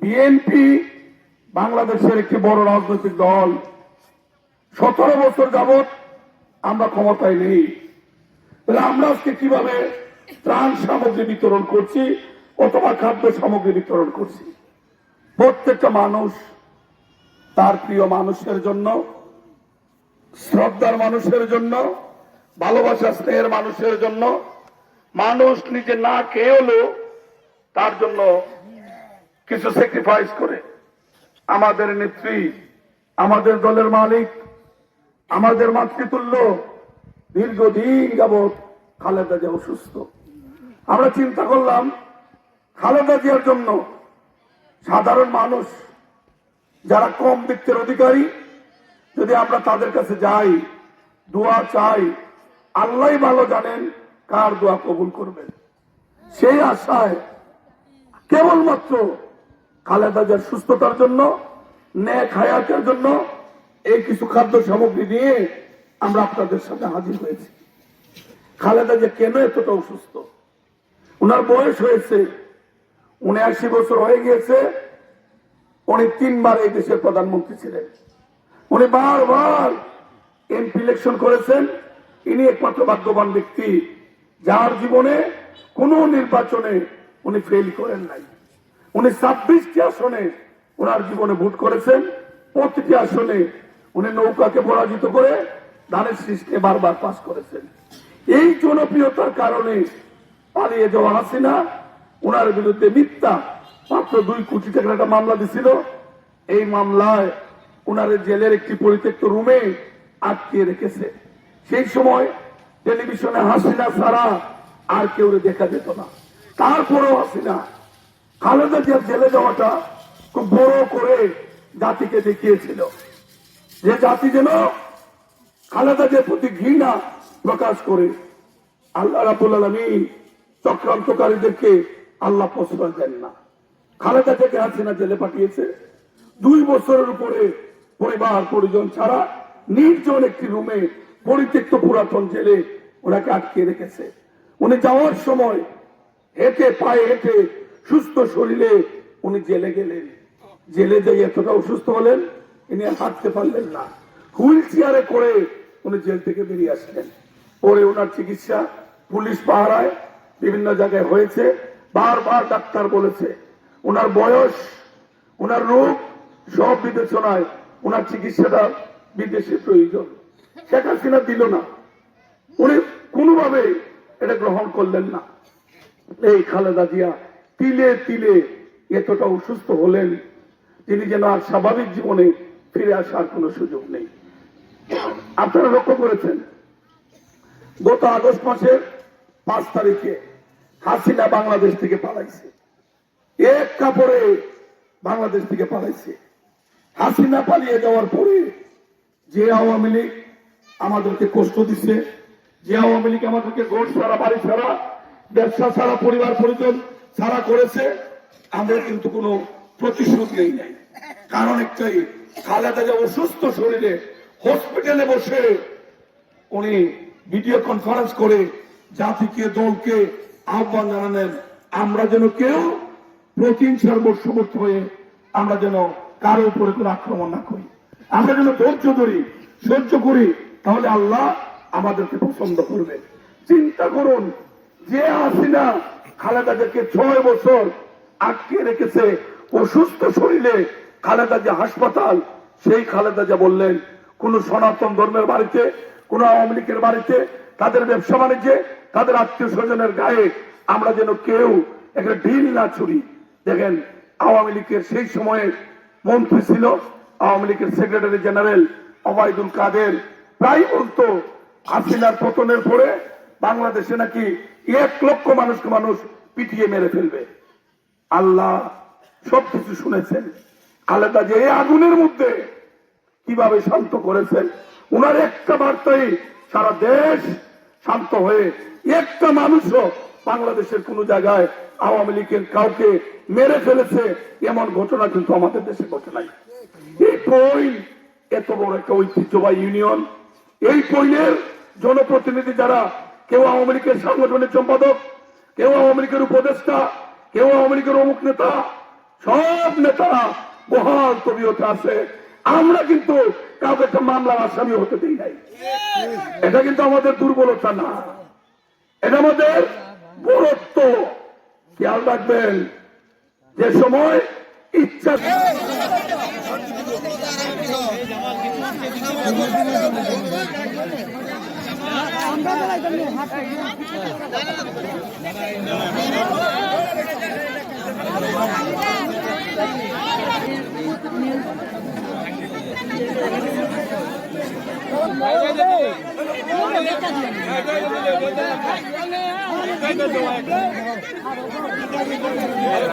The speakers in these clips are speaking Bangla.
বিএনপি বাংলাদেশের একটি বড় রাজনৈতিক দল। সতেরো বছর যাবৎ আমরা ক্ষমতায় নেই। তাহলে আমরা আজকে কীভাবে ত্রাণ সামগ্রী বিতরণ করছি অথবা খাদ্য সামগ্রী বিতরণ করছি? প্রত্যেকটা মানুষ তার প্রিয় মানুষের জন্য, শ্রদ্ধার মানুষের জন্য, ভালোবাসা স্নেহের মানুষের জন্য, মানুষ নিজে না খেয়ে হলেও তার জন্য কিছু স্যাক্রিফাইস করে। আমাদের নেত্রী, আমাদের দলের মালিক, আমাদের মাতৃতুল্য দীর্ঘদিন যাবৎ খালেদা জিয়া অসুস্থ। আমরা চিন্তা করলাম, খালেদা জিয়ার জন্য সাধারণ মানুষ যারা কম বৃত্তের অধিকারী, যদি আমরা তাদের কাছে যাই, দোয়া চাই আল্লাহ ভালো জানেন কার দোয়া কবুল করবেন। সেই আশায় কেবলমাত্র খালেদা সুস্থতার জন্য, ন্যাক হায়াতের জন্য এই কিছু খাদ্য সামগ্রী নিয়ে আমরা আপনাদের সাথে হাজির হয়েছি। খালেদা যে কেন এতটা অসুস্থ? ওনার বয়স হয়েছে উনআশি বছর হয়ে গিয়েছে, উনি তিনবার এই দেশের প্রধানমন্ত্রী ছিলেন। উনি বারবার এমপি ইলেকশন করেছেন, ইনি একমাত্র ভাগ্যবান ব্যক্তি, যার জীবনে কোন নির্বাচনে উনি ফেল করেন নাই। উনি ছাব্বিশটি আসনে ওনার জীবনে ভোট করেছেন প্রতিটি আসনে উনি নৌকাকে পরাজিত করে ধানের শীষকে বারবার পাস করেছেন। এই জনপ্রিয়তার কারণে পালিয়ে যাওয়া হাসিনা ওনার বিরুদ্ধে মিথ্যা মাত্র দুই কোটি টাকার একটা মামলা দিছিল। এই মামলায় ওনার জেলের একটি পরিত্যক্ত রুমে আটকিয়ে রেখেছে। সেই সময় টেলিভিশনে হাসিনা ছাড়া আর কেউ দেখা যেত না। তারপরেও হাসিনা খালেদা জিয়ার জেলে যাওয়াটা খুব বড় করে জাতিকে দেখিয়েছিল। যে জাতি যেন খালেদা জিয়ার প্রতি ঘৃণা প্রকাশ করে, আল্লাহ রাবুল আলমিন চক্রান্তকারীদেরকে আল্লাহ প্রশ্রয় দেন না। খালেদা থেকে হাসিনা জেলে পাঠিয়েছে। দুই বছরের উপরে পরিবার পরিজন ছাড়া নির্জন একটি রুমে পরিত্যক্ত পুরাতন জেলে ওনাকে আটকে রেখেছে। উনি যাওয়ার সময় হেঁটে পায়ে হেঁটে সুস্থ শরীরে উনি জেলে গেলেন। জেলে যাই এতটা অসুস্থ হলেন, ইনি হাঁটতে পারলেন না। হুইল চেয়ারে করে উনি জেল থেকে বেরিয়ে আসলেন। পরে ওনার চিকিৎসা পুলিশ পাহারায় বিভিন্ন জায়গায় হয়েছে। বারবার ডাক্তার বলেছে, ওনার বয়স, ওনার রোগ সব বিবেচনায় ওনার চিকিৎসাটা বিদেশে প্রয়োজন। শেখ হাসিনা দিল না। উনি কোনোভাবে এটা গ্রহণ করলেন না। এই খালেদা জিয়া তিলে তিলে এতটা অসুস্থ হলেন তিনি যেন আর স্বাভাবিক জীবনে ফিরে আসার কোনো সুযোগ নেই। আপনারা লক্ষ্য করেছেন, গত আগস্ট মাসের পাঁচ তারিখে হাসিনা বাংলাদেশ থেকে পালাইছে। এক কাপড়ে বাংলাদেশ থেকে পালাইছে। হাসিনা পালিয়ে যাওয়ার পরে যে আওয়ামী লীগ আমাদেরকে কষ্ট দিচ্ছে যে আওয়ামী লীগ আমাদেরকে ঘর ছাড়া, বাড়ি ছাড়া, ব্যবসা ছাড়া, পরিবার, পরিজন ছাড়া করেছে, আমরা কিন্তু কোনো প্রতিশোধ নেই নাই। কারণ একটাই, খালেদা যে অসুস্থ শরীরে হসপিটালে বসে উনি ভিডিও কনফারেন্স করে জাতিকে, দলকে আহ্বান জানালেন, আমরা যেন কেউ প্রতিহিংসার বর্ষবর্তী হয়ে আমরা যেন কারও উপরে কোনো আক্রমণ না করি। আমরা যেন ধৈর্য ধরি, সহ্য করি, তাহলে আল্লাহ আমাদেরকে পছন্দ করবে। চিন্তা করুন, যে হাসিনা খালেদাদেরকে ছয় বছর আটকে রেখেছে অসুস্থ শরীরে খালেদা যে হাসপাতাল। সেই খালেদা যা বললেন, কোন সনাতন ধর্মের বাড়িতে, কোন আওয়ামী লীগের বাড়িতে, তাদের ব্যবসা বাণিজ্যে, তাদের আত্মীয় স্বজনের গায়ে আমরা যেন কেউ একটা ঢিল না ছুড়ি। দেখেন, আওয়ামী লীগের সেই সময়ে মন্ত্রী ছিল আওয়ামী লীগের সেক্রেটারি জেনারেল অবায়দুল কাদের। প্রায় বলতো, হাসিনার পতনের পরে বাংলাদেশে নাকি এক লক্ষ মানুষকে মানুষ পিটিয়ে মেরে ফেলবে। আল্লাহ সবকিছু শুনেছেন। খালেদা যে আগুনের মধ্যে কীভাবে শান্ত করেছেন? উনার একটা বার্তাই সারা দেশ শান্ত হয়ে একটা মানুষও বাংলাদেশের কোন জায়গায় আওয়ামী লীগের কাউকে মেরে ফেলেছে, এমন ঘটনা কিন্তু আমাদের দেশে ঘটে নাই। এই পইল এত বড় একটা ঐতিহ্যবাহী ইউনিয়ন, এই পইলের জনপ্রতিনিধি যারা কেউ আওয়ামী লীগের সাংগঠনিক সম্পাদক, কেউ আওয়ামী লীগের উপদেষ্টা, কেউ আওয়ামী লীগের অমুক নেতা, সব নেতারা মহান কবিয়তে আছে। আমরা কিন্তু কাউকে একটা মামলার আসামি হতে দিই নাই। এটা কিন্তু আমাদের দুর্বলতা না। এটা আমাদের বরত্ব। খেয়াল রাখবেন, যে সময় ইচ্ছা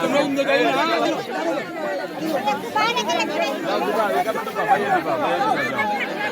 তোমরা ইন্দে গাই না বাইরে গেলে